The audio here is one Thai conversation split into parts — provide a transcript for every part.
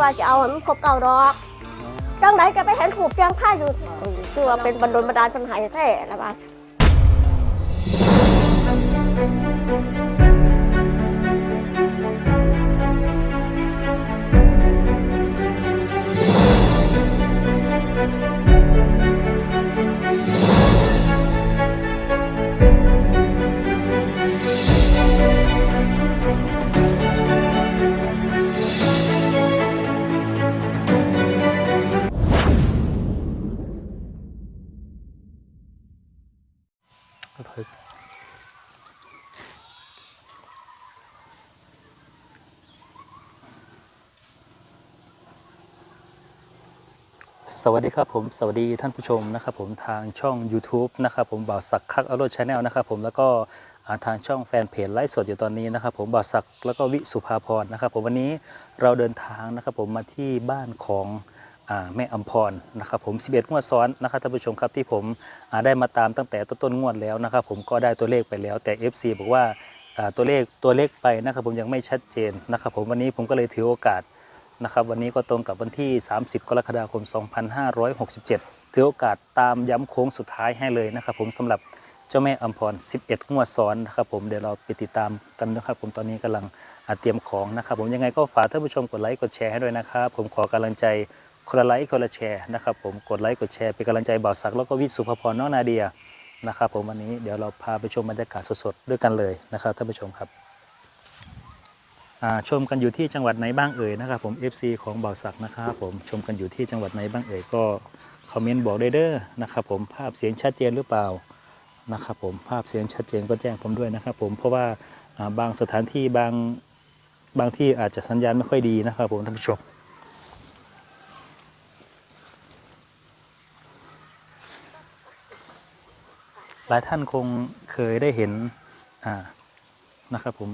ก็เลยว่าจะเอาให้มันครบเก้าดอกจังไหนจะไปเห็นถูกเพียงค่าอยู่คือว่าเป็นบรรดลบันดาลปัญหาแท้แล้วว่า สวัสดีครับผมสวัสดีท่านผู้ชมนะครับผมทางช่อง YouTube นะครับผมบ่าวศักดิ์คักอโรชาแนลนะครับผมแล้วก็ทางช่องแฟนเพจไลฟ์สดอยู่ตอนนี้นะครับผมบ่าวศักดิ์แล้วก็วิสุภาพรนะครับผมวันนี้เราเดินทางนะครับผมมาที่บ้านของแม่อัมพรนะครับผม 11 งวดซ้อนนะครับท่านผู้ชมครับที่ผมได้มาตามตั้งแต่ต้นๆงวดแล้วนะครับผมก็ได้ตัวเลขไปแล้วแต่ FC บอกว่าตัวเลขตัวเลขไปนะครับผมยังไม่ชัดเจนนะครับผมวันนี้ผมก็เลยถือโอกาส นะครับวันนี้ก็ตรงกับวันที่ 30 กรกฎาคม 2567 ถือโอกาสตามย้ำโค้งสุดท้ายให้เลยนะครับผมสำหรับเจ้าแม่อัมพร 11 งวดซ้อนนะครับผมเดี๋ยวเราไปติดตามกันนะครับผมตอนนี้กำลังเตรียมของนะครับผมยังไงก็ฝากท่านผู้ชมกดไลค์กดแชร์ให้ด้วยนะครับผมขอกำลังใจคนละไลค์คนละแชร์นะครับผมกดไลค์กดแชร์เป็นกำลังใจบ่าวศักดิ์แล้วก็วิทย์สุภพรน้องนาเดียนะครับผมวันนี้เดี๋ยวเราพาไปชมบรรยากาศสดๆด้วยกันเลยนะครับท่านผู้ชมครับ ชมกันอยู่ที่จังหวัดไหนบ้างเอ่ยนะครับผม FC ของบ่าวศักดิ์นะครับผมชมกันอยู่ที่จังหวัดไหนบ้างเอ่ยก็คอมเมนต์บอกได้เด้อนะครับผมภาพเสียงชัดเจนหรือเปล่านะครับผมภาพเสียงชัดเจนก็แจ้งผมด้วยนะครับผมเพราะว่าบางสถานที่บางบางที่อาจจะสัญญาณไม่ค่อยดีนะครับผมท่านผู้ชมหลายท่านคงเคยได้เห็นนะครับผม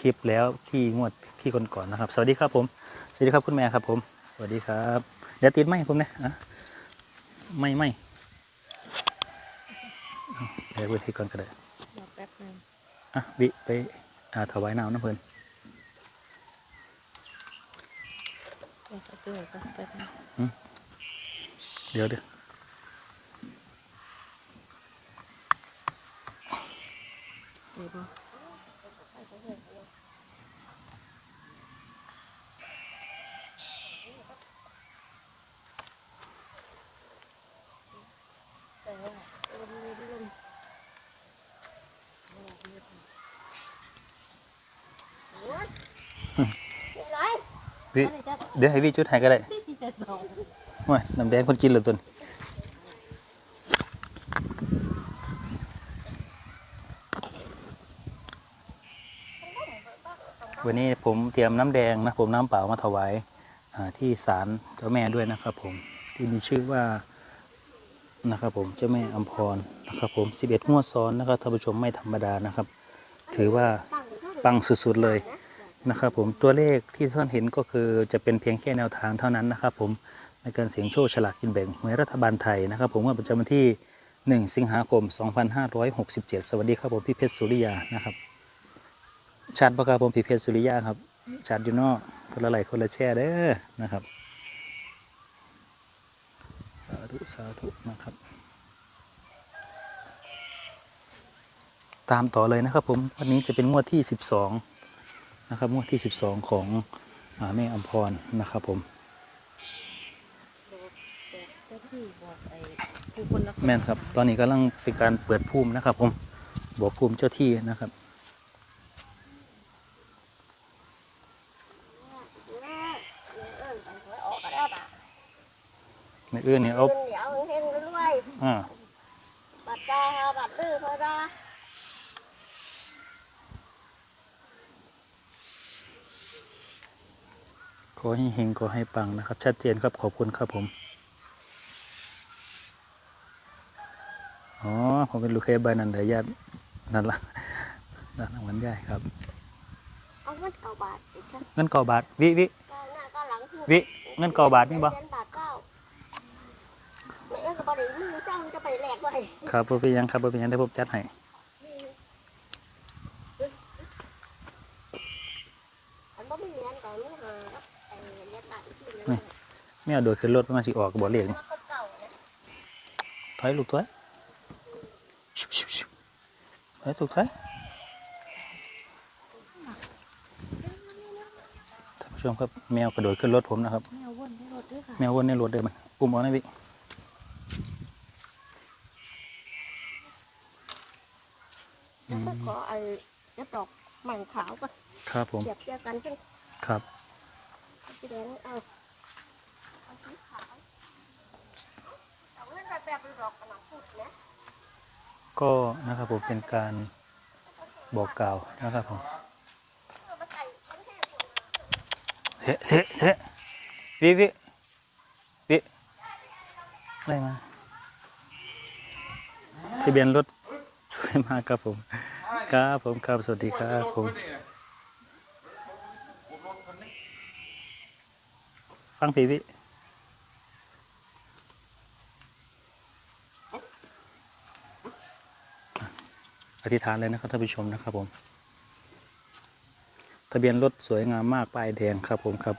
คลิปแล้วที่งวดที่ก่อนๆนะครับ สวัสดีครับผม สวัสดีครับคุณแม่ครับผม สวัสดีครับ เดี๋ยวติดไหมผมนะอะไม่ไม่เอาเดี๋ยวเวทีก่อนก็ได้รอแป๊บนึงอะวิไปอ่าถวายน้ำน้ำเพลินเดี๋ยวจะเจอกันแป๊บนึงเดี๋ยวเดี๋ยวเดี๋ยว วิเดี๋ยวให้วิจุดให้ก็ได้จะส่งโอ้ยน้ำแดงคนกินเลือตัวนี้วันนี้ผมเตรียมน้ำแดงนะผมน้ำเปล่ามาถวายที่ศาลเจ้าแม่ด้วยนะครับผมที่มีชื่อว่านะครับผมเจ้าแม่อัมพรนะครับผม 11งวดซ้อนนะครับท่านผู้ชมไม่ธรรมดานะครับ ถือว่าปังสุดๆเลย นะครับผมตัวเลขที่ท่านเห็นก็คือจะเป็นเพียงแค่แนวทางเท่านั้นนะครับผมในการเสี่ยงโชคฉลากกินแบ่งหวยรัฐบาลไทยนะครับผมว่าประจำวันที่ 1 สิงหาคม 2567 สวัสดีครับผมพี่เพชรสุริยานะครับชัดปะครับผมพี่เพชรสุริยาครับชัดอยู่นอกคนละไหลคนละแช่เด้อนะครับสาธุสาธุนะครับ ตามต่อเลยนะครับผมวันนี้จะเป็นงวดที่ 12 นะครับงวดที่ 12 ของอาแม่อัมพรนะครับผมเจ้าที่บอกไอ้ผู้คนรักษาแม่นครับ ตอนนี้กำลังเป็นการเปิดภูมินะครับ ผมบอกภูมิเจ้าที่นะครับในเอื้อนเนี่ยเอาเดี๋ยวเฮงๆรวยอ่าๆบัตรตาบัตรดื้อเขาได้ ขอให้เฮงขอให้ปังนะครับ ชัดเจนครับขอบคุณครับผม อ๋อ ผมเป็นลูกเคยบายนันเดียญาตินั่นละนั่นละวันใหญ่ครับ เอาเงินเก้าบาทอีกครับเงินเก่าบาท วิวิก้าวหน้าก้าวหลังคือวิเงินเก่าบาทนี่บ่เงินบาทเก้าแม่ก็บอกเดี๋ยวมือเจ้ามันจะไปแหลกไว้ครับบ่เป็นหยังครับบ่เป็นหยังได้ผมจัดให้ อันบ่มีเงินก่อนมือหาไอ้เงินบาท แม่เอาโดดขึ้นรถมาสิออกบ่เลขนี่เก่าๆเนี่ยถอยลูกถอยชุบชุบชุบถอยลูกถอยท่านผู้ชมครับแมวกระโดดขึ้นรถผมนะครับ แมววนในรถด้วยค่ะแมววนในรถเลยมันอุ้มเอาหนะพี่แล้วก็ขอไอ้กระดอกใหม่ขาวก็ครับผมเสียบเทียบกันเป็นครับ สีแดงเอาเอาสีขาวเอาเล่นแบบแบบดอกกระหน่ำพูดนะ ก็ นะครับผมเป็นการบอกกล่าวนะครับผมเสะเทะเทะวิวิวิอะไรมาทะเบียนรถสวยมากครับผม ครับผมครับสวัสดีครับผมฟังพี่วิ อธิษฐานเลยนะครับท่านผู้ชมนะครับผม ทะเบียนรถสวยงามมากป้ายแดงครับผมครับ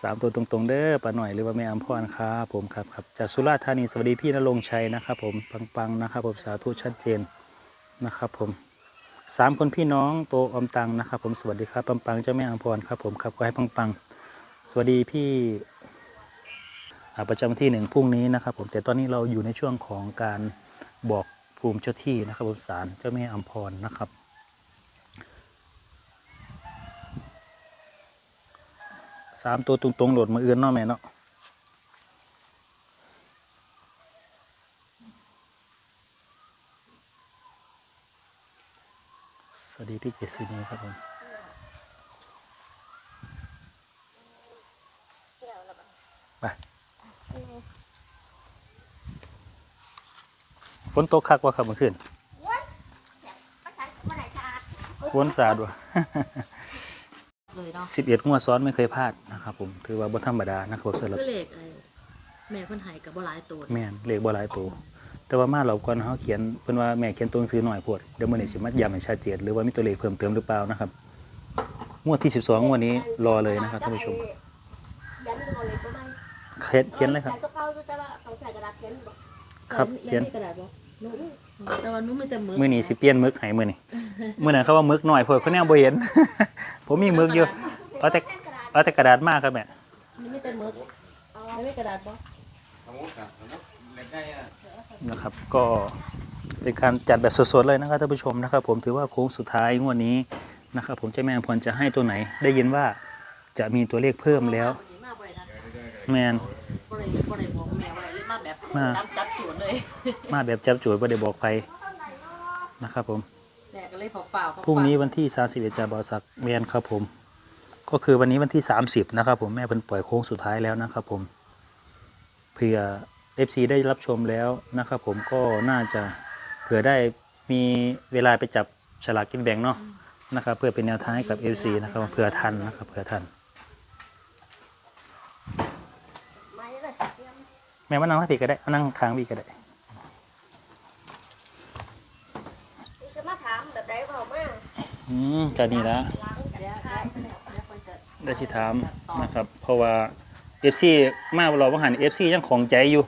สามตัวตรงๆเด้อป้าหน่อยหรือว่าแม่อัมพรครับผมครับครับจากสุราษฎร์ธานีสวัสดีพี่นรงชัยนะครับผมปังๆนะครับผมสาธุชัดเจนนะครับผมสามคนพี่น้องโตอมตังนะครับผมสวัสดีครับปังๆเจ้าแม่อัมพรครับผมครับขอให้ปังๆ สวัสดีพี่อาประจำวันที่หนึ่งพรุ่งนี้นะครับผมแต่ตอนนี้เราอยู่ในช่วงของการบอก ภูมิเจ้าที่นะครับผมศาลเจ้าแม่อัมพรนะครับ สามตัวตรงๆโหลดมาเอื้อนเนาะแม่เนาะสวัสดีที่เกษณีครับผมไป ฝนตกคักว่าครับเมื่อคืนมาใส่มาไหนชาดฝนสาดว่ะเลยเนาะสิบเอ็ดงวดซ้อนไม่เคยพลาดนะครับผมถือว่าบ่ธรรมดานะครับสำหรับคือเลขไอ้แม่เพิ่นใหายกับบ่หลายตัวแม่นเลขบ่หลายตัวแต่ว่ามาเราก่อนเฮาเขียนเพิ่นว่าแม่เขียนตัวหนังสือหน่อยโพดเดี๋ยวมื้อนี้สิมาย้ำให้ชัดเจนหรือว่ามีตัวเลขเพิ่มเติมหรือเปล่านะครับงวดที่12งวดนี้รอเลยนะครับท่านผู้ชมยันตัวเลยก็ไม่เขียนเขียนเลยครับใส่กระเป๋าอยู่แต่ว่าต้องใส่กระดาษเขียนบอกครับเขียน แม่มีกระดาษบ่หนูแต่ว่าหนูมีแต่มือมื้อนี้สิเปลี่ยนมึกให้มื้อนี้มื้อนั้นเขาว่ามึกน้อยโพดเขาแนวบ่เห็น ผมมีมึกอยู่เอาแต่เอาแต่กระดาษมากครับแม่หนูมีแต่มือไม่มีกระดาษบ่นะครับ ก็เป็นการจัดแบบสดๆเลยนะครับท่านผู้ชมนะครับ ผมถือว่าโค้งสุดท้ายงวดนี้นะครับผมเจ้าแม่อำพรจะให้ตัวไหน ได้ยินว่าจะมีตัวเลขเพิ่มแล้วมาบ่ได้นัดแมน มาแบบมาตามจับจูดเลยมาแบบจับจุ๋ยประเดี๋ยวบอกไปนะครับผมแม่ก็เลยเปล่าๆพรุ่งนี้วันที่ 31จะบอสักเมียนครับผม ก็คือวันนี้วันที่ 30 นะครับผมแม่เป็นปล่อยโค้งสุดท้ายแล้วนะครับผมเผื่อ FC ได้รับชมแล้วนะครับผมก็น่าจะเผื่อได้มีเวลาไปจับฉลากกินแบ่งเนาะนะครับเพื่อเป็นแนวทางให้กับ FC นะครับเผื่อทันนะครับเผื่อทัน ไม่เลยเตรี ยมแม่ว่านั่งทัพี่ก็ได้มานั่งค้างพี่ก็ได้นี่จะมาถามแบบไหนเปล่ามาอืมก็นี่ละล้างกันได้ได้สิถามนะครับ เพราะว่า FC มากเราบ่หัน FC ยังของใจอยู่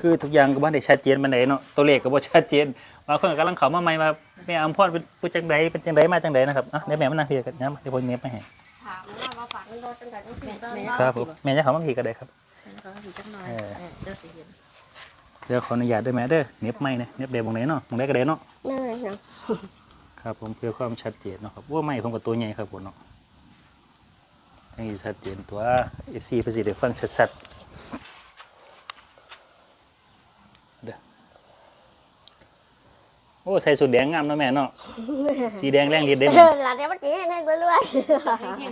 คือทุกอย่างก็บ่ได้ชัดเจนปานใดเนาะตัวเลขก็บ่ชัดเจนบางคนก็กำลังเข้ามาใหม่ว่าแม่อำพรเป็นผู้จังไดเป็นจังไดมาจังไดนะครับอะเดี๋ยวแม่มานั่งพี่กันนะเดี๋ยวผมเน็บมาให้ถามว่ามาฝากเงินรถตั้งแต่ตั้งสี่ต้นแม่ครับผมแม่จะเข้ามาพี่ก็ได้ครับ เขาอยู่จังหน่อยเออ เออเดี๋ยวสิเห็นเดี๋ยวขออนุญาตด้วยแม่เด้อเน็บไม่นะเน็บได้บ่งไหนเนาะบ่งได้ก็ได้เนาะนั่นเลยเนาะครับผมเพื่อความชัดเจนเนาะครับว่าไม่ผมกับตัวใหญ่ครับผมเนาะทั้งนี้ชัดเจนตัว FC เพิ่นสิได้ฟังชัดๆเด้อโอ้ใส่สุดแดงงามเนาะแม่เนาะสีแดงแรงฤทธิ์ได้เอแม่อหลานเนี้ยมันจีให้แน่เรื่อย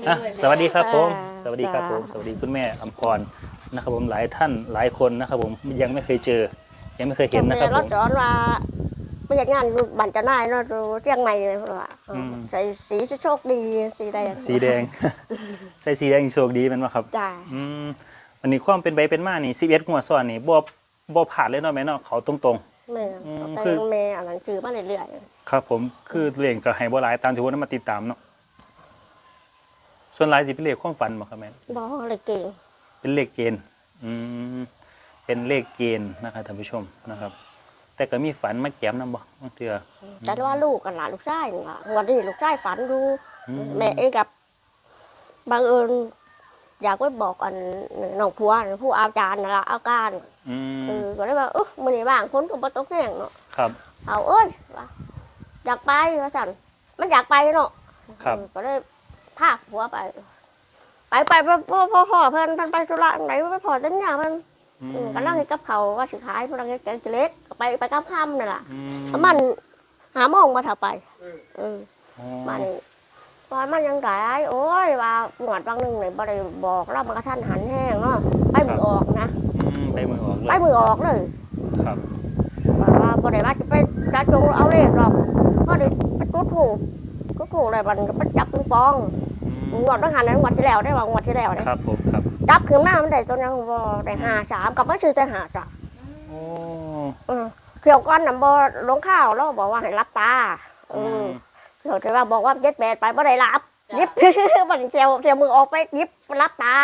อะสวัสดีครับผมอ่าสวัสดีครับผม สวัสดีคุณแม่อำพร นะครับผมหลายท่านหลายคนนะครับผมยังไม่เคยเจอ ยังไม่เคยๆเห็นนะครับผรถมจอดว่าไปจัดงานบันจะนายเนาะดูเชียงใหม่เลยเพราะว่าเอออม ใส่สีโชคดีสีแดงสีแดง ใส่สีแดงโชคดีแมันว่าครับจ้าอืมวันนี้ความเป็นไปเป็นมานี่11งวดซ้อนนี่บ่บ่ผ่านเลยเนาะแม่เนาะเขาตรง แม่อืมแต่คือแม่อ่านหนังสือมาเรื่อยๆครับผมคือเรื่องก็ให้บ่หลายตามที่ว่ามาติดตามเนาะส่วนหลายสิเป็นเลขความฝันบ่ครับแม่ๆบอกเลยเก่ง เป็นเลขเกณฑ์อืมเป็นเลขเกณฑ์นะครับท่านผู้ชมนะครับ แต่ก็มีฝันมาแก้มนำบ่บางเทื่อแต่ว่าลูกกันหลานลูกชายนี่ล่ะวันนี้ลูกชายฝันดูอืมแม่เองกับบังเอิญอยากไปบอกอันน้องผัวน่ะผู้อาจารย์น่ะละอาการอืเอมอก็เลยว่าเออมื้อนี้ว่างคนก็บ่ตกแห้งเนาะครับ เอาเอ้ยว่าอยากไปว่าซั่นมันอยากไปเนาะครับเออก็เลยพาผัวไป ไปไปไปพ่อพ่อพ่อเพิ่นเพิ่นไปธุระไหนไปพอจังหยังเพิ่นอือืมกำลังเฮ็ดกับเขาวว่าสิขายเพิ่นกำลังเฮ็ดแกงเล็กก็ไปไปกับค่ำนั่นล่ะอืประมาณหาโมงมาถ้าไปเอออ๋อมันตอนมันยังไงโอ้ยว่าหวดบางหนึ่งเลยบ่ได้บอกเรามันกระทันหันแห้งเนาะไปมือออกนะอืมไปมือออกเลไปยมือออกเลย ครับว่าว่าบ่ได้ว่าจะไปจัดจงเอาเลขหรอกก็ได้ไปจุดถูกจุดถูกเลยมันก็ไปจับปิงปองอื งวดบางหันนั้นงวดที่แล้วได้ว่างวดที่แล้วเนี่ยครับผมครับจับขึ้นมามันได้ตัวยังบ่ได้ห้าสามกับไม่ชื่อแต่หาจ้ะโอ้เออเกี่ยวก้อนน่ะบ่ลงข้าวเราบอกว่าให้รับตาเออือมเกี่ยวแต่ว่าบอกว่าเจ็ดแปดไปบ่ได้รับยิบมันเจียวเจียวมือออกไปยิบรับตา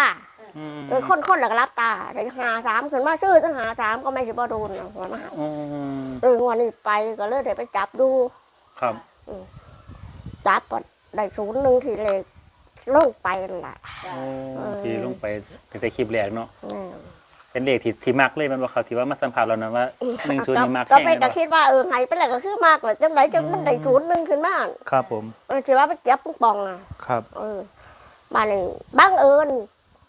อืมเออคนคนๆแล้วก็รับตาแต่หาสามขึ้นมาชื่อตั้งหาสามก็ไม่ใช่บ่โดนนะหัวมาหาอืมเออวันนี้ไปก็เลยได้ไปจับดู ครับจับก็ได้ศูนย์หนึ่งทีเลย ลงไปนั่นแหละจ้ะโอ้ที่ลงไปตั้งแต่คลิปแรกเนาะแม่เป็นเลขที่ที่มักเลยมันบอกเขาที่ว่ามาสัมผัสเรานะว่าหนึ่งศูนย์นี่มักก็แข่งไปเลยก็เนาะคิดว่าเออไงไปแล้วก็คือมากเลยจังไรจังมันได้ศูนย์หนึ่งขึ้นมาครับผมเออคิดว่าไปเก็บปุ๊กปองอะ ครับ เออบ้านนี้บังเอิญ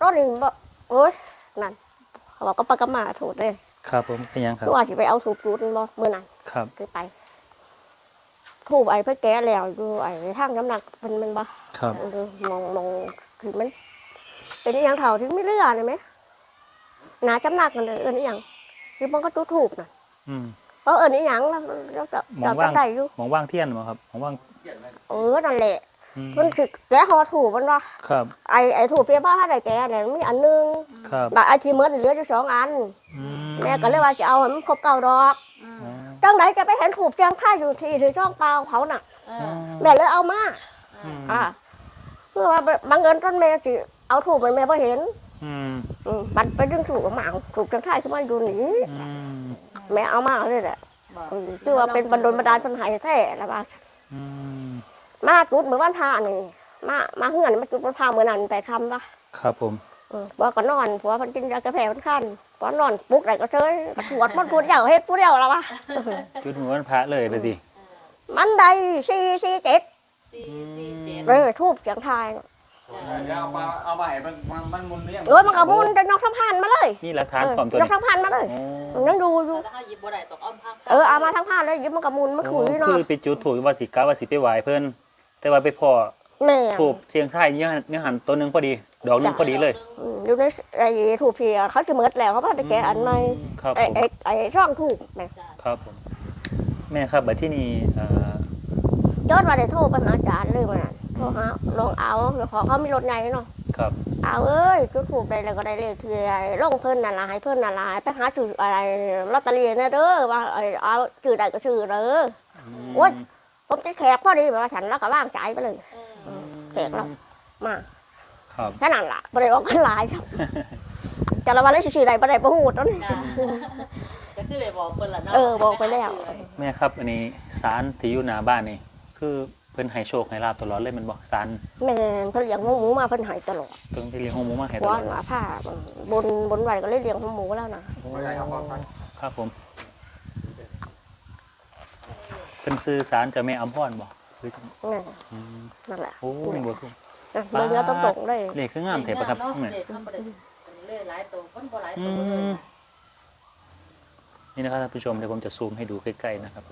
รถนี่บ่โอ้ยนั่นเขาบอกก็ปากกามาถูกเลยครับผมเป็นยังครับ คือว่าสิไปเอาสูบจูดนี่บ่มื้อนั้นครับ คือไป ทูบไอ้เพื่อแก้แล้วอยู่ไอ้ทางน้ำหนักมันมันบ่ครับเออมองมองคือมัน เป็นอหย่างเท่าที่ไม่เลือเลยไหมหนาจำหนักกันเลยเอินอหย่างคือมันก็จุดถูกนะอืมเพราะเอินอหย่างแล้วเราจะมอเรางว่าจะงได้อยู่มองว่างเทียนมั้งครับมองว่างเออนั่นแหละอืมมันคือแกะหอถูกมันว่าครับไอ้ไอ้ถูกเพียบ้าถ้าได้แกะเนี่ยมันมีอันหนึงครับแบบไอ้ที่เหมือนเหลืออยู่สองอันอืแม่ก็เลยว่าจะเอาให้มันครบเก้าดอกอืมอ๋อ จังไหนจะไปเห็นถูกเจียงค่ายอยู่ที่ถือช่องเปล่าเขาน่ะเออ๋ออแม่เลยเอามาอืมอ่าเพื่อว่าบางเงินต้นแม่สิเอาถูกมันแม่ไ่เห็น อืมอืมมันไปดึงถูกมาเอาถูกจังค่ายขึ้นมาอยู่นี่อืมแม่เอามาเลยแหละบอกอืมชื่อว่าเป็นบรรดลบันดาลปัญหาแท้แล้วว่าอืมมาจุดเหมือนวันพานี่มามาเฮือนมาจุดวันพาเมื่อนั้นไปคำว่าครับผมว่าก็นอนผัวมันกินยากาแฟมันขั้น พอนอนปลุกไหนก็เฉยกระถวดมันพูดเดียวเฮ็ดพูดเดียวแล้ววะจุดมือวันพระเลยไปดิมันได้สี่สี่เจ็ดสี่สี่เจ็ดเออทูบเสียงทายจ้ะเดี๋ยวเอามาเอามาให้มันมันมันมุนเนี่ยเออมันกระมุนจะนอกสะพานมาเลยนี่หลักฐานเออความตัวนอกนี้สะพานมาเลยโอ้ยังดูอยู่แล้วถ้าหยิบบัวได้ตกอ้อมพักเออเอามาทั้งพานเลยยิบมันกระมุนมันโอ้ขุยเนาะคือไปจุดถูกว่าสิกาว่าสิไปไหวเพิ่นแต่ว่าไปพอ แม่ถูกเสียงไทายเนื้อเนื้อหันตัวหนึงพอดี ดอกหนึงพอดีเลย อืมอยู่ในไอ้ถูกเพียเขาจะเมิดแล้วเขาพาไปแกะอันใหม่ครับไอ้ผมไอ้ไอ้ช่องถูกแม่ครับผมแม่ครับบัดที่นี่เอ่อยอดว่าได้โทรไปหาอาจารย์เลยมันนะโทรหาลองเอาเดี๋ยวขอเขามีรถใหญ่เนาะครับเอาเอ้ยจุดถูกได้แล้วก็ได้เลขที่ไอ้ลงเพิ่นน่ะล่ะให้เพิ่นน่ะล่ะให้ไปหาชื่ออะไรลอตเตอรี่นะเด้อว่าไอ้เอาชื่อใดก็ชื่อเด้อโอ๊ย ผมจะแขกพอดีแบบว่าฉันแล้วก็ว่างใจายไปเลยเออ แขกเรามาครับแค่นั้นล่ะบ่ได้ออกกันหลายครับจะละวันได้ชื่อใดบ่ได้บ่ฮู้ตอนนี้จ้ะก็คือเลยบอกเพิ่นละเนาะเออบอกไปแล้ว แม่ครับ อันนี้สารที่อยู่หน้าบ้านนี่ คือเพิ่นให้โชคให้ลาบตลอดเลยแมันบอกสารแม่นเพิ่นเลี้ยงหมูมาเพิ่นใหายตลอดต้องไปเลี้ยงหมูมาให้ตเพราะลอดว่าผ้าบนบนไหวก็เลยเลี้ยงหมูแล้วนะไม่ใช่ครับพ่อครับครับผมเพิ่นซื้อสารเจะแม่อำพรบ่ คือนี่อืมนั่นแหละโอ้นี่บ่ถูกนะเบิ่งแล้วต้องตรงเลยเลขคืองามแท้ปะครับเนาะแม่เด็กทำประเด็นเลยหลายตัวคนบ่หลายอืตัวเลยมนี่นะครับท่านผู้ชมเดี๋ยวผมจะซูมให้ดูใกล้ๆนะครับ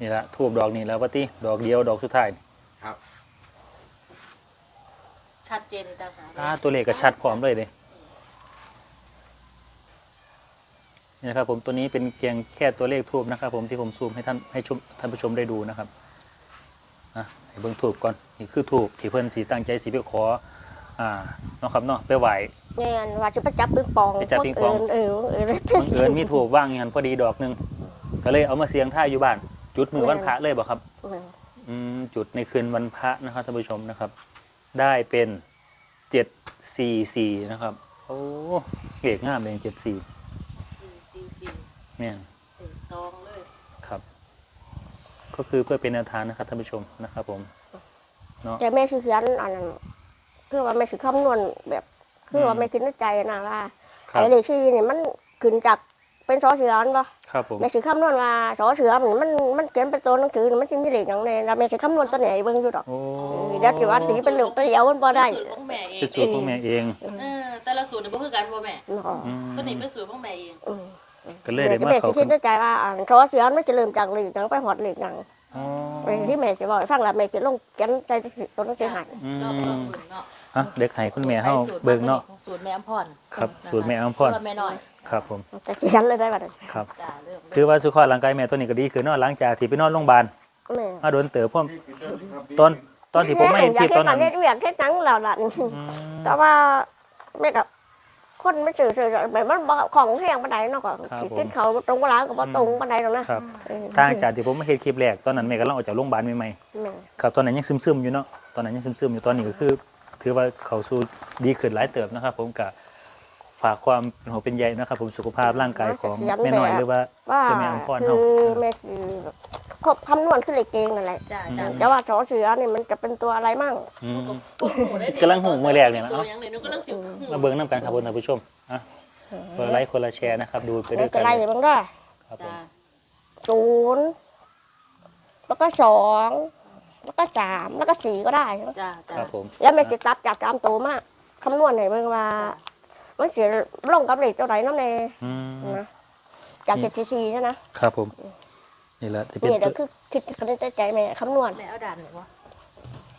นี่ละทูบดอกนี่แล้วปะติดอกเดียวดอกสุดท้ายชัดเจนต่างหากอ่าตัวเลขก็ชัดพร้อมเลยเลย นี่นะครับผมตัวนี้เป็นเพียงแค่ตัวเลขทูบนะครับ ผมที่ผมซูมให้ท่านให้ชมท่านผู้ชมได้ดูนะครับอะให้เบิ่งทูบก่อนนี่คือทูบที่เพิ่นสีตั้งใจสีไปขออ่าเนาะครับเนาะไปไหวแม่นว่าจะไปจับปิงปองไปจับปิงปองเออเออบังเอิญมีถูกว่างอย่างนั้นพอดีดอกหนึ่งก็เลยเอามาเสียงท่ายอยู่บ้าน จุดมือวันพระเลยบอกครับเอออืมจุดในคืนวันพระนะครับท่านผู้ชมนะครับ ได้เป็นเจ็ดสี่สี่นะครับโอ้เลขงามเลยเจ็ดสี่สี่สี่สี่ เนี่ยเต็มตองเลย ครับ ก็คือเพื่อเป็นแนวทางนะครับท่านผู้ชมนะครับผมแต่แม่คือเขียนอันนั้นคือว่าแม่คือคำนวณแบบ คือว่าแม่คิดในใจนะว่าครับไอ้เลขที่นี่มันขึ้นจากเป็นสอเสือนั่นปะครับผมแม่คือคำนวณว่าสอเสือมันมันมันเขียนเป็นตัวหนังสือมันจะมีเลขอย่างแน่แล้วแม่คือคำนวณตัวไหนเบิ่งอยู่ดอกโอ้เดี๋ยวถือว่าสีเป็นเหลืองตัวเดียวมันบ่ได้เป็นสูตรของแม่เองเป็นสูตรของแม่เองเออแต่ละสูตรเนี่ยบ่คือกันบ่แม่เนาะอืมตัวนี้เป็นสูตรของแม่เองอืม ก็เลยได้แม่มาแม่เขาสิคิดในใจว่าอ่าสอเสือมันจะเริ่มจากเลขหยังไปหอดเลขหยังอ๋อเออที่แม่จะบอกให้ฟังแล้วแม่จะลงเขียนใจตัวหนังสือให้อืมรอบรอบอื่นเนาะอะเด็กให้คุณแม่เฮาเบิ่งเนาะสูตรแม่อำพรครับสูตรแม่อำพรสูตแม่น้อยครับผมจะเขียนเลยได้บัดนี้ครับจ้าเริ่มเลยถือว่าสุขภาพร่างกายแม่ตัวนี้ก็ดีคือเนอนหลังจากที่ไปนอนโรงพยาบาลแม่มาโดนเต๋อพ่อมตอนตอนที่ผมไม่เห็นคลิปตอนนั้นอยากเฮ็ดเวียกเฮ็ดหนังแล้วล่ะอืมแต่ว่าแม่กับ คนไม่สื่อสื่อแบบมันบ่ของเพียงปานใดเนาะก็คิดเขาตรงเวลาก็บ่ตรงปานใดหรอกนะครับเออทางจากที่ผมไม่เห็นคลิปแรกตอนนั้นแม่กำลังออกจากโรงพยาบาลใหม่แม่ๆครับตอนนั้นยังซึมๆอยู่เนาะตอนนั้นยังซึมๆอยู่ตอนนี้ก็คือ ถือว่าเขาสู้ดีขึ้นหลายเติบนะครับผมกะฝากความเป็นห่วงเป็นใยนะครับ ผมสุขภาพร่างกายของแม่น้อยหรือว่าว่าเจ้าแม่อำพรคืเฮา อแม่คือแบบ ครบคำนวณขึ้นเลขเองนั่นแหละจ้าจ้าแต่ว่าสอเสือนี่มันจะเป็นตัวอะไรมั่ง อืมได้ดีกำลังหูมือแรกเนี่ยนะตัวเอ้ายังเลยหนูกำลังสิหูมาเบิ่งน้ำกันครับคุณท่านผู้ชมอะคนละไลค์คนละแชร์นะครับ ดูไปด้มัวนยกัจะนไล่เลยบ้างได้ครับผมจ้าศูนย์แล้วก็สองแล้วก็สามแล้วก็สี่ก็ได้ จ้าคจ้ารับผมแล้วแม่จะตัดจากตามตัวมากคำนวณให้เบิ่งว่ามันสิลงกับเลขเท่าไหร่น้ำแน่อืมนะจากเจ็ดสี่สี่นะนะครับผม นี่แหละที่เป็นนี่เดี๋ตัยววคือคิดกันในใจแม่คำนวณแม่เอาด่านหน่อยวะ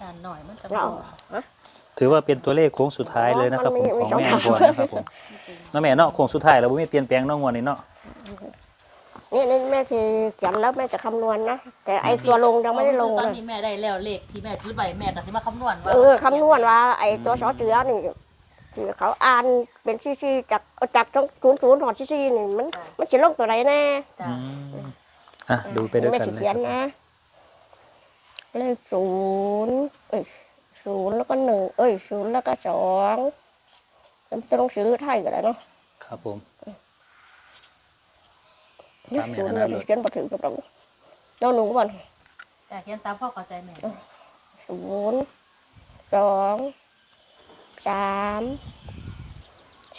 ด่านหน่อยมันจะเราพอถือว่าเป็นตัวเลขโค้งสุดท้ายเลยนะครับผมมันมีของแม่มีสองบัวนะครับผมน้องแม่เนาะโค้งสุดท้ายแล้วบ่มีเปลี่ยนแปลงน้องงวนนี่เนาะนี่นี่แม่คือเขียนแล้วแม่จะคำนวณนะ แต่ไอตัวลงยังไม่ได้ลงตอนเลยนี้แม่ได้แล้วเลขที่แม่ถือใบแม่ก็สิมาคำนวณว่าเออคำนวณว่า ไอตัวสอเสือนี่คือเขาอ่านเป็นซี่ๆจากเอาจากตรงศูนย์ศูนย์หอดซี่ๆนี่มันมันจะลงตัวไหนแน่ จ้าอืม อะดูไปด้วยแม่กันสิเลยเขียนครับนะ เลขศูนย์เอ้ยศูนย์แล้วก็หนึ่งเอ้ยศูนย์แล้วก็สองมันจะต้องซื้อไทยก็ได้เนาะครับผมเลขตามแม่ศูนย์ถนัดเนี่ยเลยเขียนมาถึงกับเราเราหนูก่อนจ้าเขียนตามพ่อเข้าใจแม่ศูนย์สองสาม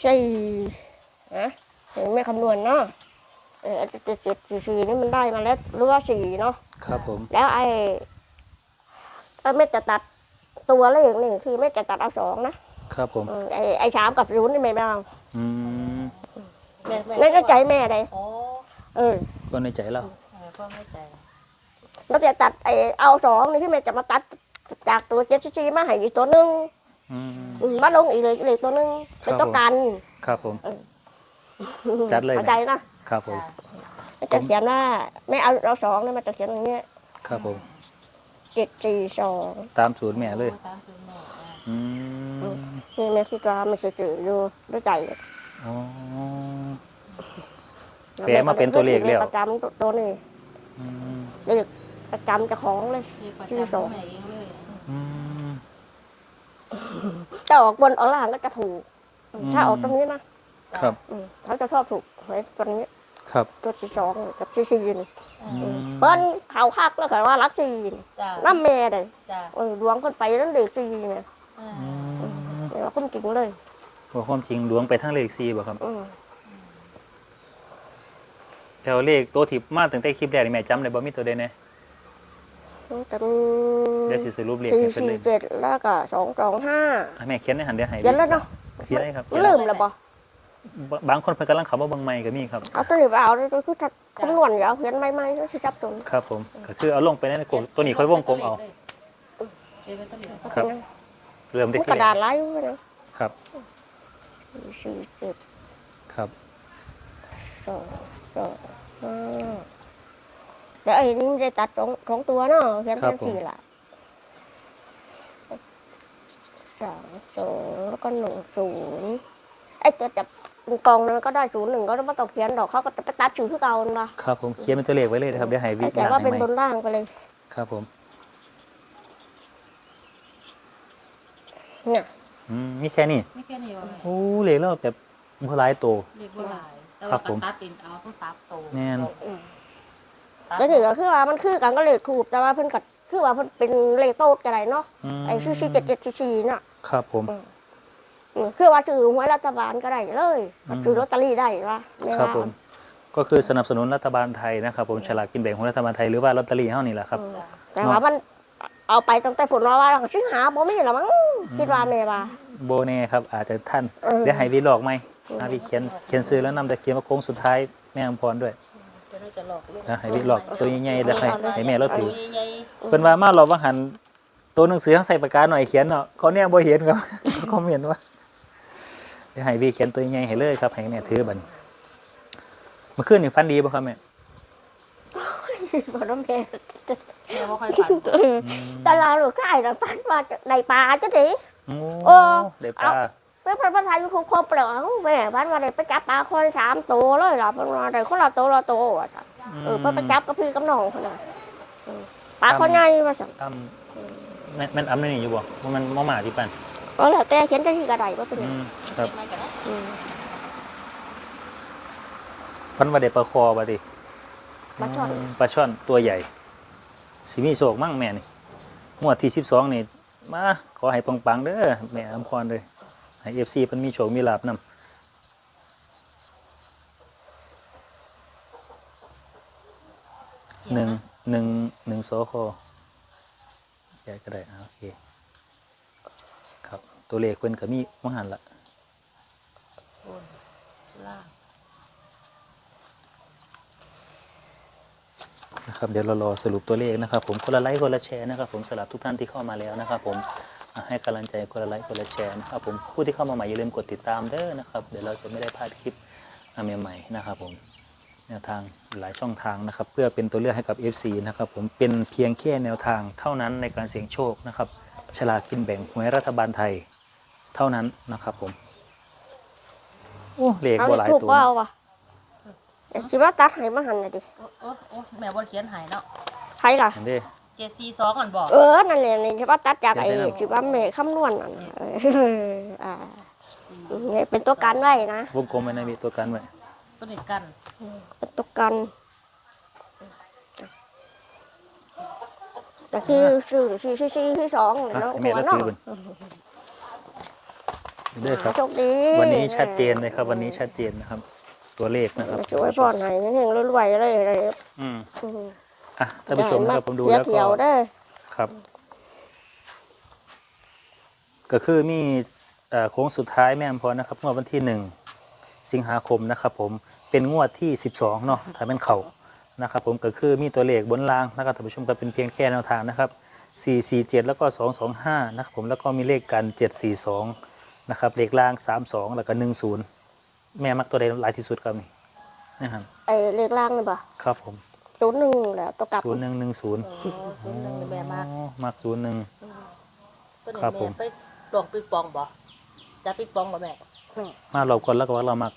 สี่นะเห็นไหม่คำนวณเนาะ เออเจ็ดเจ็ดเจ็ดสี่สี่นี่มันได้มาแล้วหรือว่าสี่เนาะครับผม แล้วไอ้ถ้าไม่จะตัดตัวเลขนี่คือไม่จะตัดเอาสองนะครับผม เออไอ้ไอ้สามกับศูนย์นี่ไม่เอาอืมแม่แม่ในก็ใจแม่เลยโอ้เออก็ในใจเราเออพ่อไม่ใจแล้วจะตัดไอ้เอาสองนี่ที่แม่จะมาตัดจากตัวเจ็ดสี่มาให้อีกตัวหนึงอืมอืมมาลงอีกเลยอีกตัวหนึงเป็นตัวกันครับผม จัดเลยเข้านะใจนะครับผมมันจะเขียนว่าไม่เอาเอาสองนะมันจะเขียนอย่างเงี้ยครับผมเจ็ดสี่สองตามสูตรแม่เลยตามสูตรแม่อ่าอืมนี่แม่คิดว่ามันจะจืดอยู่ด้วยใจอ๋อแปลมาเป็นตัวเลขแล้วประจำตัวนี้อืมเลขประจำเจะของเลยเลขประจำของแม่เองเลยอืมจะออกบนออกล่างก็จะถูกถ้าออกตรงนี้นะ ครับ อืมเขาจะชอบถูกไว้ตัวนี้ครับตัวที่สองกับที่สี่นี่อืมเปิ้นเขาคักแล้วก็ว่ารักสี่นี่จ้าน้ำแม่เลยจ้าเออดวงคนไปนั่นเด็กสี่เนี่ยอ่าอืมเออคนจริงเลยว่าความจริงหลวงไปทั้งเลขซีบ่ครับอืมแล้วเลขตัวที่มาตั้งแต่คลิปแรกนี่แม่จำได้บ่มีตัวใดแน่แต่เดี๋ยวสิสรุปเลขสี่ให้เพิ่นสี่เลยเจ็ดแล้วก็สองสองห้าอะแม่เขียนในหันเดี๋ยวให้เขียนแล้วเนาะเขียนได้ครับเขียนลืได้มแล้วบ่ บางคนเพิ่นกำลังเข้ามาเบิ่งใหม่ก็มีครับ เอาตัวนี้ไปเอาเลยคือถ้าคำนวณอยู่เอาเขียนไม่ไม่แล้วสิจับตัวนี้ครับผมก็คือเอาลงไปในกลุ่มตัวนี้ค่อยวงกลมเอา เดี๋ยวเป็นตัวนี้ครับ เริ่มได้มันที่กระแรดากษไล่ไว้นะครับสี่เจ็ดครับ สองสองห้าแล้วไอ้นี่ได้ตัดสองสองตัวเนาะเขียนครับเป็นผมสี่ละสองสองแล้วก็หนึ่งศูนย์ ไอ้ตัวจับกองนั้นก็ได้ศูนย์หนึ่งก็ไม่ต้องเขียนดอกเขาก็จะไปตัดชื่อที่เก่านั่นละครับผมเขียนเป็นตัวเลขไว้เลยนะครับเดี๋ยวให้วิแต่จารว่าณ์เป็นให้บใหม่นล่างไปเลยครับผมเนี่ยอืมมีแค่นี้ไม่แค่นี้ว่าแม่โอ้เลขแล้วแบบบ่หลายโตเรียกว่าหลาย แต่ครัว่าบผมตัดตินเอาต้องซับโตแม่นแล้วนี่ก็คือว่ามันคือกันก็เลขถูกแต่ว่าเพิ่นก็คือว่าเพิ่นเป็นเลขโต๊ดก็ได้เนาะมไอ้ชื่อชื่อเจ็ดเจ็ดสี่น่ะครับผม อืม คือว่าถือหวยรัฐบาลก็ได้เลยอืมถือลอตเตอรี่ได้ว่าแม่ครับว่าผมก็คือสนับสนุนรัฐบาลไทยนะครับผมฉลากกินแบ่งของรัฐบาลไทยหรือว่าลอตเตอรี่เฮานี่แหละครับ แต่ว่ามันเอาไปตั้งแต่ผลว่าว่าชื่อหาบ่มีหรอมั้งคิดว่าแม่ว่าโบเน่ครับ อาจจะท่านเออเดี๋ยวให้วิหลอกไหมอาวิเขียนเขียนซื้อแล้วนำแต่เขียนมาโค้งสุดท้ายแม่อำพรด้วยเดี๋ยวเราจะหลอกลูกนะให้วิหลอกตัวใหญ่ๆแล้วให้ให้แม่เราถือใหญ่เพิ่นว่ามาเราว่าหันตัวหนังสือเขาใส่ปากกาหน่อยเขียนเนาะเขาเนี่ยบ่เห็นครับเขาคอมเมนต์ว่า เดี๋ยวให้วิเขียนตัวใหญ่ให้เลยครับให้แม่ถือบัดนเมื่อคืนนี่ฟันดีป่ะครับแม่บ่ต้องแม่ๆแม่ว่าค่อยฝันแต่เราหนูใกล้เราฝันว่าจะได้ปลาจะดิโอ้เออได้ปลาเมื่อพันภาษายูทูบครบแล้วแม่พันว่าได้ไปจับปลาคนสามตัวเลยเหรอเพิ่นว่าได้คนละตัวละตัวอะจ้ะเออเพิ่นไปจับกับพี่กับน้องเพิ่นน่ะเออปลาคนใหญ่ว่าซั่นอ้ำแม่นแม่นอ้ำนี่อยู่บ่ว่ามันมอหมาที่ปัน ก็แล้วแต่เขียนจังซี่ก็ได้บ่เป็นหอืยังมครับเก็บมากันนะอืมฟันว่าได้ปลาคอบ่ติปลาช่อนมปลาช่อนตัวใหญ่ สิมีโชคมั่งแม่นี่งวดที่12นี่มาขอให้ปังๆเด้อแม่อำพรเลยให้ FC เพิ่นมีโชคมีลาภนํหนึ่งหนึ่งหนึ่งโซโคแยกก็ได้อ่าโอเคครับ ตัวเลขเพิ่นก็มีมหันละบนล่างนะครับเดี๋ยวเรารอสรุปตัวเลขนะครับ ผมคนละไลค์คนละแชร์นะครับ ผมสำหรับทุกท่านที่เข้ามาแล้วนะครับ ผมให้กำลังใจคนละไลค์คนละแชร์นะครับผมผู้ที่เข้ามาใหม่อย่าลืมกดติดตามเด้อนะครับ เดี๋ยวเราจะไม่ได้พลาดคลิปใหม่ๆนะครับ ผมแนวทางหลายช่องทางนะครับ เพื่อเป็นตัวเลือกให้กับ FC นะครับ ผมเป็นเพียงแค่แนวทางเท่านั้นในการเสี่ยงโชคนะครับฉลากกินแบ่งหวยรัฐบาลไทย เท่านั้นนะครับผมโอ้เลขเอาบ่เลหลายขถูกตัวบ่เอาว่ะเดี๋ยวคิดว่าตัดให้มาหันน่ะดิโอ้โอ้โอ้แม่บนเขียนหายเนาะใครล่ะเห็นเด้เจ็ดสี่สองก่อนบอกเออ นั่นแหละนี่ที่ว่าตัดจากไอ้เดี๋ยวใช่ไหมที่ว่าแม่คำนวณนั่นน่ะเอออ่าเนี่ยเป็นตัวกันไว้นะวงกลมไว้นะมีตัวกันไว้ตัวนี้กันเป็นตัวกันแต่คือชื่อชื่อชื่อชื่อที่สองเลยอะเนาะให้แม่เราถือเบิ่ง เด้อครับ โชคดีวันนี้ชัดเจนเลยครับ วันนี้ชัดเจนนะครับ ตัวเลขนะครับช่วยพ่อหน่อยนิดนึงรวยๆเลยเลยอืมอืมอะท่านผู้ชมนะครับผมดูเขียแล้วเขีก็ยวๆเด้อครับ ก็คือมีเอ่อโค้งสุดท้ายแม่อำพรนะครับงวดวันที่หนึ่งสิงหาคมนะครับ ผมเป็นงวดที่ 12เนาะถ้าเป็นเข่านะครับ ผมก็คือมีตัวเลขบนรางนะครับท่านผู้ชมก็เป็นเพียงแค่แนวทางนะครับ447 แล้วก็ 225 นะครับผมแล้วก็มีเลขกัน 742 นะครับเลขล่าง32แล้วก็10แม่มักตัวใดหลายที่สุดครับนี่นะครับไอ้เลขล่างนี่ป่ะครับผมศูนย์หนึ่งแหละตัวกลับ0110โอ้ศูนย์หนึ่งนี่แม่มากอ๋อมัก01ตัวนี้ครับผมแม่ไปลองปิกปองบ่จะปิกปองบ่แม่มาเราก่อนแล้วก็ว่าเรามัก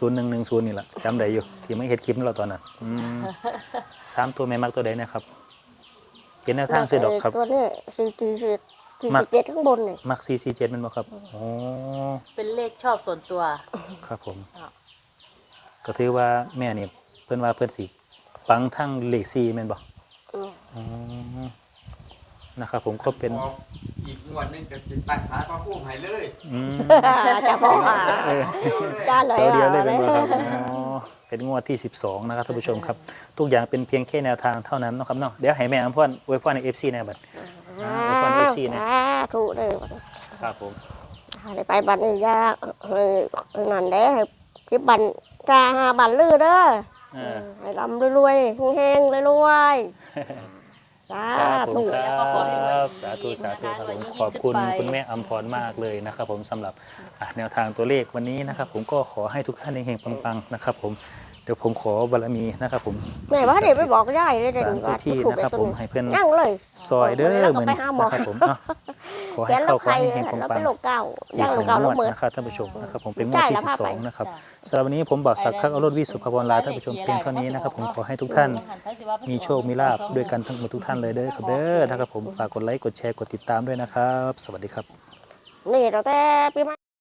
0110นี่แหละจำได้อยู่ ที่ไม่เห็นคลิปเราตอนนั้นอืมสามตัวแม่มักตัวใดนะครับเป็นแนวทางซื้อดอกครับตัวนี้สี่สี่สี่ สี่มักเจ็ดข้างบนนี่มัก447มันบ่ครับโอ้เป็นเลขชอบส่วนตัว ครับผม อะ ก็ถือว่าแม่นี่เพิ่นว่าเพิ่นสิปังทั้งเลข4แม่นบ่อืมอ๋อนะครับผมก็เป็นพออีกงวดหนึงจะจะตัดสายพระพุ่มให้เลยอืมจะพออะเออจ้าเลยเสาเดียวเลยเป็นอะบ่ครับอ๋อเป็นงวดที่ 12 นะครับท่านผู้ชมครับ ทุกอย่างเป็นเพียงแค่แนวทางเท่านั้นเนาะครับเนาะ เดี๋ยวให้แม่อำพรอวยพรใน FC แน่บัด อ่า เอาก่อน FC นะอ่าถูกเลยครับผมให้ไปบัตรนี่ยากเฮ้ยนั่นเด้ให้คลิปบันจ้าหาบันลือเด้อเออให้ลำรวยๆแห้งๆรวยๆจ้าสาธุถูกคแล้วก็ขอให้รวยรับดีสาธุสาธุครับผมยิ่งๆขอบคุณขึ้นไปคุณแม่อำพรมากเลยนะครับ ผมสำหรับอะแนวทางตัวเลขวันนี้นะครับ ผมก็ขอให้ทุกท่านเฮงๆปังๆนะครับ ผม เดี๋ยวผมขอบารมีนะครับผมแม่ว่าเดี๋ยวไปบอกยายเลยเดี๋ยวสารนี้เจ้าว่าที่ถูกนะครับไปผมตัวให้เพื่อนนั่งเลยซอยเด้อแล้วก็เหมือนไปหาหมอนะครับผมเนาะขอให้เข้าขอให้เฮงแล้วปังเป็นโรคเก้าๆอีย่ากงหโรนึ่คงเก้างแล้ววดเหมือน นะครับท่านผู้ชมนะครับผมเป็นงวดที่ ได้แล้วพาไป12 นะครับจ้ะสำหรับวันนี้ผมบอกสักดิ์ข้างอรถวิสุภพรลาท่านผู้ชมเพียงเท่านี้นะครับผมขอให้ทุกท่าน มีโชค มีลาบด้วยกันทั้งหมดทุกท่านเลยเด้อครับเด้อนะครับผมฝากกดไลค์กดแชร์กดติดตามด้วยนะครับ สวัสดีครับ นี่ตั้งแต่ปีใหม่